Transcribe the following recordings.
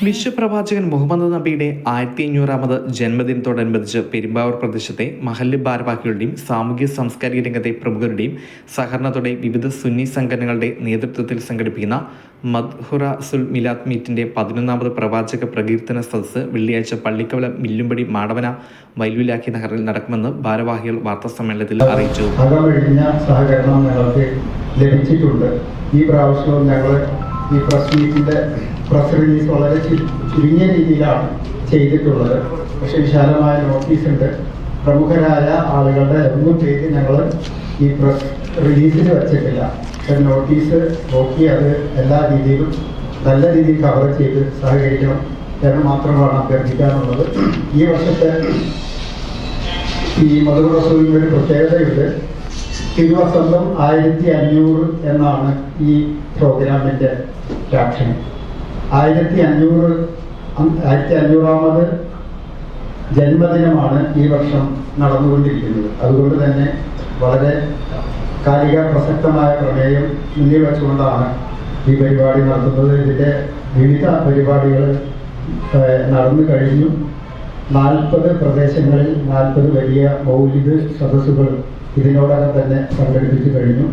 വിശ്വപ്രവാചകൻ മുഹമ്മദ് നബിയുടെ ആയിരത്തി അഞ്ഞൂറാമത് ജന്മദിനത്തോടനുബന്ധിച്ച് പെരുമ്പാവൂർ പ്രദേശത്തെ മഹല്ല് ഭാരവാഹികളുടെയും സാമൂഹ്യ സാംസ്കാരിക രംഗത്തെ പ്രമുഖരുടെയും സഹകരണത്തോടെ വിവിധ സുന്നി സംഘടനകളുടെ നേതൃത്വത്തിൽ സംഘടിപ്പിക്കുന്ന മദ്ഹുറ സുൽ മിലാദ് മീറ്റിന്റെ പതിനൊന്നാമത് പ്രവാചക പ്രകീർത്തന സദസ്സ് വെള്ളിയാഴ്ച പള്ളിക്കവല മില്ലുംപടി മാടവന വൈലുലാക്കി നഗറിൽ നടക്കുമെന്ന് ഭാരവാഹികൾ വാർത്താ സമ്മേളനത്തിൽ അറിയിച്ചു സഹകരണം ഞങ്ങൾക്ക് ലഭിച്ചിട്ടുണ്ട്. ഈ പ്രാവശ്യവും ഞങ്ങൾ ഈ പ്രസ് മീറ്റിന്റെ പ്രസ് റിലീസ് വളരെ ചുരുങ്ങിയ രീതിയിലാണ് ചെയ്തിട്ടുള്ളത്. പക്ഷെ വിശാലമായ നോട്ടീസ് ഉണ്ട്. പ്രമുഖരായ ആളുകളുടെ ഒന്നും പേര് ഞങ്ങൾ ഈ പ്രസ് റിലീസിൽ വെച്ചിട്ടില്ല. പക്ഷെ നോട്ടീസ് നോക്കി അത് എല്ലാ രീതിയിലും നല്ല രീതിയിൽ കവർ ചെയ്ത് സഹകരിക്കണം എന്ന് മാത്രമാണ് അഭ്യർത്ഥിക്കാനുള്ളത്. ഈ വർഷത്തെ ഈ മധുര ഒരു പ്രത്യേകതയുണ്ട്. തിരുവസന്തം ആയിരത്തി അഞ്ഞൂറ് എന്നാണ് ഈ പ്രോഗ്രാമിന്റെ ക്യാപ്ഷൻ ആയിരത്തി അഞ്ഞൂറ് ആയിരത്തി അഞ്ഞൂറാമത് ജന്മദിനമാണ് ഈ വർഷം നടന്നുകൊണ്ടിരിക്കുന്നത്. അതുകൊണ്ട് തന്നെ വളരെ കാലിക പ്രസക്തമായ പ്രമേയം മുന്നിൽ വെച്ചുകൊണ്ടാണ് ഈ പരിപാടി നടത്തുന്നത്. ഇതിന്റെ വിവിധ പരിപാടികൾ നടന്നു കഴിഞ്ഞു. നാൽപ്പത് പ്രദേശങ്ങളിൽ നാൽപ്പത് വലിയ മൗലിക സദസ്സുകൾ ഇതിനോടകം തന്നെ സംഘടിപ്പിച്ചു കഴിഞ്ഞു.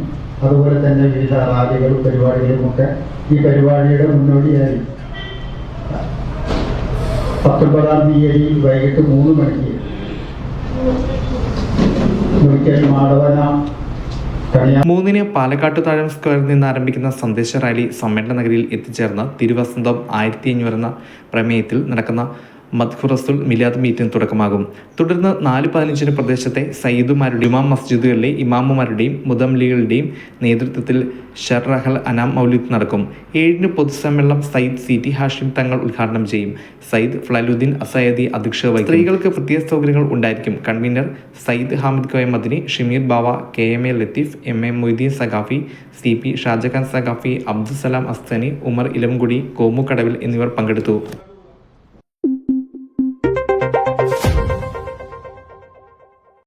അതുപോലെ തന്നെ വിവിധ റാലികളും പരിപാടികളും ഒക്കെ ഈ പരിപാടിയുടെ മുന്നോടിയായി. പത്തൊൻപതാം തീയതി വൈകിട്ട് മൂന്ന് മണിക്ക് മാടവന മൂന്നിന് പാലക്കാട്ട് താഴം സ്ക്വയറിൽ നിന്ന് ആരംഭിക്കുന്ന സന്ദേശ റാലി സമ്മേളന നഗരിയിൽ എത്തിച്ചേർന്ന് തിരുവസന്തം ആയിരത്തി അഞ്ഞൂറ് എന്ന പ്രമേയത്തിൽ നടക്കുന്ന മദ്ഹുറസുൽ മിലാദ് മീറ്റിന് തുടക്കമാകും. തുടർന്ന് നാല് പതിനഞ്ചിന് പ്രദേശത്തെ സയ്യിദുമാരുടെയും ഇമാം മസ്ജിദുകളിലെ ഇമാമുമാരുടെയും മുദംലികളുടെയും നേതൃത്വത്തിൽ ഷർറഹൽ അനാം മൗലിദ് നടക്കും. ഏഴിന് പൊതുസമ്മേളനം സയ്യിദ് സി ടി ഹാഷിം തങ്ങൾ ഉദ്ഘാടനം ചെയ്യും. സയ്യിദ് ഫ്ലലുദ്ദീൻ അസയദി അധ്യക്ഷ വഹിക്കും. സ്ത്രീകൾക്ക് പ്രത്യേക സൗകര്യങ്ങൾ ഉണ്ടായിരിക്കും. Convener Sayyid Hamid Koya Madani Shameer Bava K M A Latheef M A Moideen Saqafi C P Shajahan Saqafi Abdussalam Asthani Umar Elamkudi Komu Kadavil എന്നിവർ പങ്കെടുത്തു.